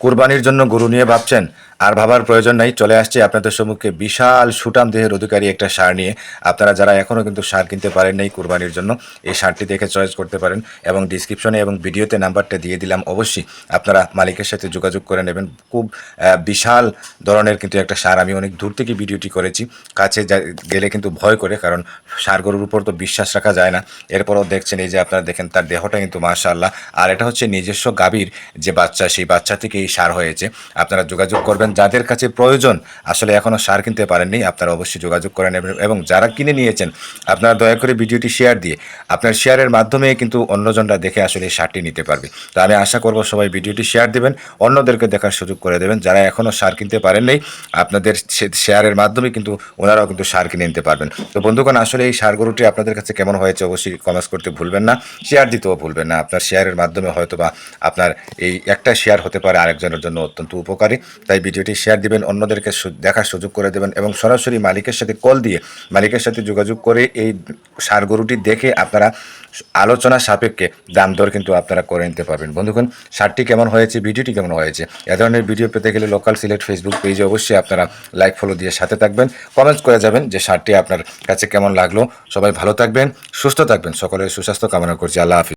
কুরবানির জন্য গরু নিয়ে ভাবছেন। আর ভাবার প্রয়োজন নাই, চলে আসছে আপনাদের সম্মুখে বিশাল সুটাম দেহের অধিকারী একটা সার নিয়ে। আপনারা যারা এখনও কিন্তু সার কিনতে পারেন নাই কুরবানির জন্য, এই সারটি দেখে চয়েস করতে পারেন এবং ডিসক্রিপশনে এবং ভিডিওতে নাম্বারটা দিয়ে দিলাম। অবশ্যই আপনারা মালিকের সাথে যোগাযোগ করে নেবেন। খুব বিশাল ধরনের কিন্তু একটা সার। আমি অনেক দূর থেকে ভিডিওটি করেছি, কাছে গেলে কিন্তু ভয় করে, কারণ সার গরুর উপর তো বিশ্বাস রাখা যায় না। এরপরও দেখছেন, এই যে আপনারা দেখেন, তার দেহটা কিন্তু মাশাআল্লাহ। আর এটা হচ্ছে নিজস্ব গাভীর যে বাচ্চা, সেই বাচ্চা থেকে এই সার হয়েছে। আপনারা যোগাযোগ করবেন যাদের কাছে প্রয়োজন, আসলে এখনও সার কিনতে পারেননি, আপনারা অবশ্যই যোগাযোগ করে নেবেন এবং যারা কিনে নিয়েছেন, আপনারা দয়া করে ভিডিওটি শেয়ার দিয়ে আপনার শেয়ারের মাধ্যমে কিন্তু অন্যজনরা দেখে আসলে এই সারটি নিতে পারবে। তো আমি আশা করব সবাই ভিডিওটি শেয়ার দেবেন, অন্যদেরকে দেখার সুযোগ করে দেবেন, যারা এখনও সার কিনতে পারেন নাই আপনাদের শেয়ারের মাধ্যমে কিন্তু ওনারাও কিন্তু সার কিনে নিতে পারবেন। তো বন্ধুগণ, আসলে এই সার গরুটি আপনাদের কাছে কেমন হয়েছে অবশ্যই কমেন্টস করতে ভুলবেন না, শেয়ার দিতেও ভুলবেন না। আপনার শেয়ারের মাধ্যমে হয়তো বা আপনার এই একটা শেয়ার হতে পারে আরেকজনের জন্য অত্যন্ত উপকারী, তাই ভিডিওটি শেয়ার দিবেন, অন্যদেরকে দেখার সুযোগ করে দেবেন এবং সরাসরি মালিকের সাথে কল দিয়ে মালিকের সাথে যোগাযোগ করে এই সার গরুটি দেখে আপনারা আলোচনা সাপেক্ষে দাম দর কিন্তু আপনারা করে নিতে পারবেন। বন্ধুগণ, সারটি কেমন হয়েছে, ভিডিওটি কেমন হয়েছে, এ ধরনের ভিডিও পেতে গেলে লোকাল সিলেট ফেসবুক পেজে অবশ্যই আপনারা লাইক ফলো দিয়ে সাথে থাকবেন। কমেন্টস করে যাবেন যে সারটি আপনার কাছে কেমন লাগল। সবাই ভালো থাকবেন, সুস্থ থাকবেন। সকলের সুস্বাস্থ্য কামনা করছি। আল্লাহ হাফিজ।